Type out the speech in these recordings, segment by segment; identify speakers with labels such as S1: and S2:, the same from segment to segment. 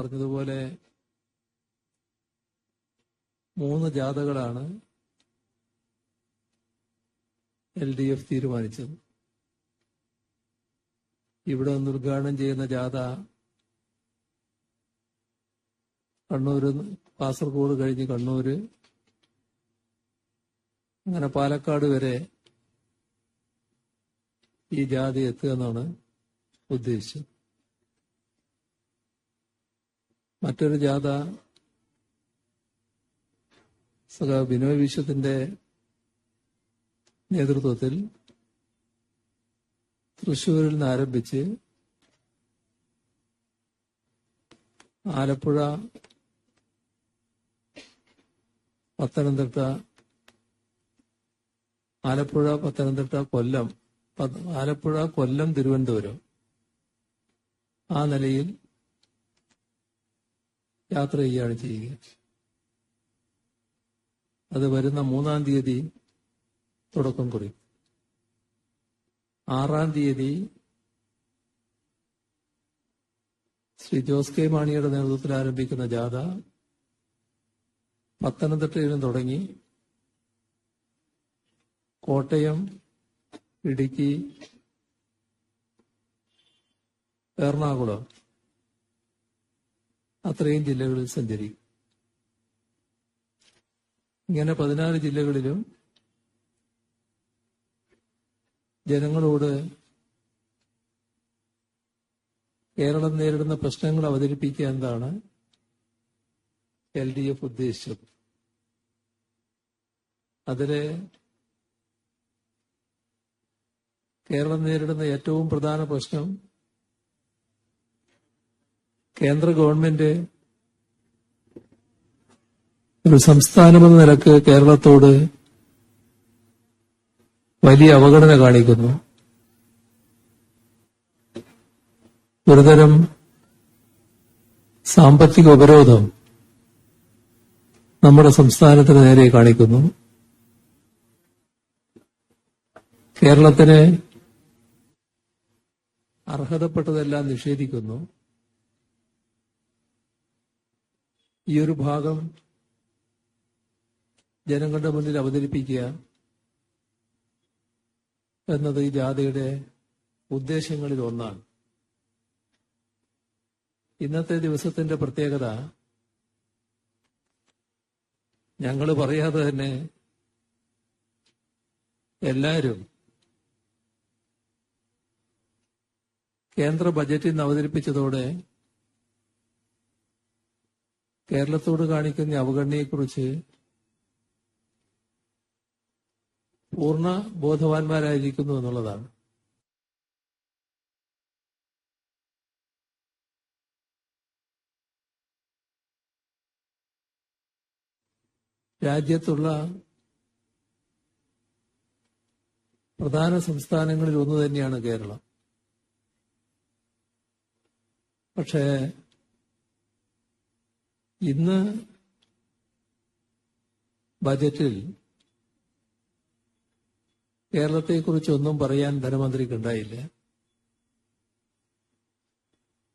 S1: പറഞ്ഞതുപോലെ മൂന്ന് ജാഥകളാണ് L D F തീരുമാനിച്ചത്. ഇവിടെ നിന്ന് ഉദ്ഘാടനം ചെയ്യുന്ന ജാഥ കണ്ണൂര് കാസർഗോഡ് കഴിഞ്ഞ് കണ്ണൂര് അങ്ങനെ പാലക്കാട് വരെ ഈ ജാഥ എത്തുക എന്നാണ് ഉദ്ദേശിച്ചത്. മറ്റൊരു ജാഥ സഖാ ബിനോയ് വിശ്വത്തിന്റെ നേതൃത്വത്തിൽ തൃശൂരിൽ നിന്ന് ആരംഭിച്ച് ആലപ്പുഴ പത്തനംതിട്ട ആലപ്പുഴ പത്തനംതിട്ട കൊല്ലം ആലപ്പുഴ കൊല്ലം തിരുവനന്തപുരം ആ നിലയിൽ യാത്ര ചെയ്യുകയാണ് ചെയ്യുക. അത് വരുന്ന മൂന്നാം തീയതി തുടക്കം കുറിക്കും ആറാം തീയതി ശ്രീ ജോസ് കെ മാണിയുടെ നേതൃത്വത്തിൽ ആരംഭിക്കുന്ന ജാഥ പത്തനംതിട്ടയിൽ തുടങ്ങി കോട്ടയം ഇടുക്കി എറണാകുളം. അത്രയും ജില്ലകളിൽ സഞ്ചരിക്കും. ഇങ്ങനെ പതിനാല് ജില്ലകളിലും ജനങ്ങളോട് കേരളം നേരിടുന്ന പ്രശ്നങ്ങൾ അവതരിപ്പിക്കുക എന്താണ് എൽ ഡി എഫ് ഉദ്ദേശിച്ചത്. അതിലെ കേരളം നേരിടുന്ന ഏറ്റവും പ്രധാന പ്രശ്നം കേന്ദ്ര ഗവൺമെന്റ് ഒരു സംസ്ഥാനമെന്ന നിലയ്ക്ക് കേരളത്തോട് വലിയ അവഗണന കാണിക്കുന്നു. ഒരുതരം സാമ്പത്തിക ഉപരോധം നമ്മുടെ സംസ്ഥാനത്തിന് നേരെ കാണിക്കുന്നു. കേരളത്തിന് അർഹതപ്പെട്ടതെല്ലാം നിഷേധിക്കുന്നു. ഈ ഒരു ഭാഗം ജനങ്ങളുടെ മുന്നിൽ അവതരിപ്പിക്കുക എന്നത് ഈ ജാഥയുടെ ഉദ്ദേശങ്ങളിൽ ഒന്നാണ്. ഇന്നത്തെ ദിവസത്തിന്റെ പ്രത്യേകത ഞങ്ങൾ പറയാതെ തന്നെ എല്ലാവരും കേന്ദ്ര ബജറ്റിൽ നിന്ന് അവതരിപ്പിച്ചതോടെ കേരളത്തോട് കാണിക്കുന്ന അവഗണനയെക്കുറിച്ച് പൂർണ ബോധവാന്മാരായിരിക്കുന്നു എന്നുള്ളതാണ്. രാജ്യത്തുള്ള പ്രധാന സംസ്ഥാനങ്ങളിൽ ഒന്ന് തന്നെയാണ് കേരളം. പക്ഷേ ഇന്ന് ബജറ്റിൽ കേരളത്തെക്കുറിച്ചൊന്നും പറയാൻ ധനമന്ത്രിക്ക് ഉണ്ടായില്ല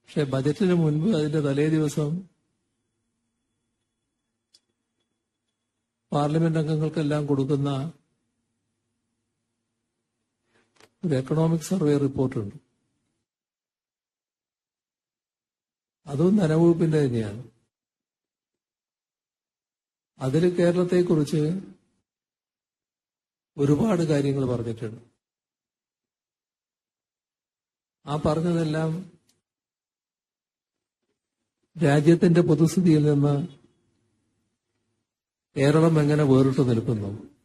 S1: പക്ഷെ ബജറ്റിന് മുൻപ് അതിന്റെ തലേ ദിവസം പാർലമെന്റ് അംഗങ്ങൾക്കെല്ലാം കൊടുക്കുന്ന ഒരു എക്കണോമിക് സർവേ റിപ്പോർട്ടുണ്ട്. അതും ധനവകുപ്പിന്റെ തന്നെയാണ്. അതിൽ കേരളത്തെക്കുറിച്ച് ഒരുപാട് കാര്യങ്ങൾ പറഞ്ഞിട്ടുണ്ട്. ആ പറഞ്ഞതെല്ലാം രാജ്യത്തിന്റെ പൊതുസ്ഥിതിയിൽ നിന്ന് കേരളം എങ്ങനെ വേറിട്ട് നിൽക്കുന്നു?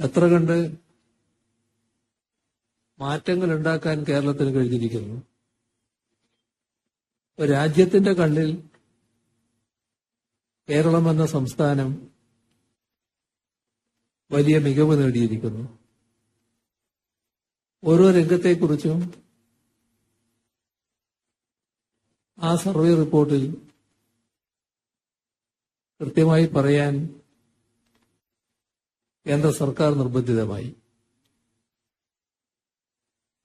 S1: എത്ര കണ്ട് മാറ്റങ്ങൾ ഉണ്ടാക്കാൻ കേരളത്തിന് കഴിഞ്ഞിരിക്കുന്നു? രാജ്യത്തിന്റെ കണ്ണിൽ കേരളം എന്ന സംസ്ഥാനം വലിയ മികവ് നേടിയിരിക്കുന്നു. ഓരോ രംഗത്തെക്കുറിച്ചും ആ സർവേ റിപ്പോർട്ടിൽ കൃത്യമായി പറയാൻ കേന്ദ്ര സർക്കാർ നിർബന്ധിതമായി.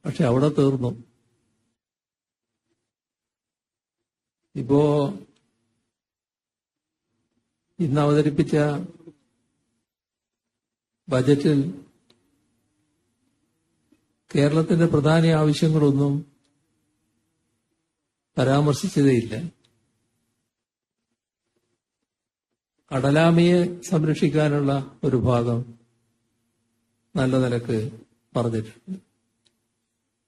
S1: പക്ഷെ അവിടെ തീർന്നു. ഇപ്പോ ഇന്ന് അവതരിപ്പിച്ച ബജറ്റിൽ കേരളത്തിന്റെ പ്രധാന ആവശ്യങ്ങളൊന്നും പരാമർശിച്ചതേയില്ല. കടലാമയെ സംരക്ഷിക്കാനുള്ള ഒരു ഭാഗം നല്ല നിലയ്ക്ക് പറഞ്ഞിട്ടുണ്ട്.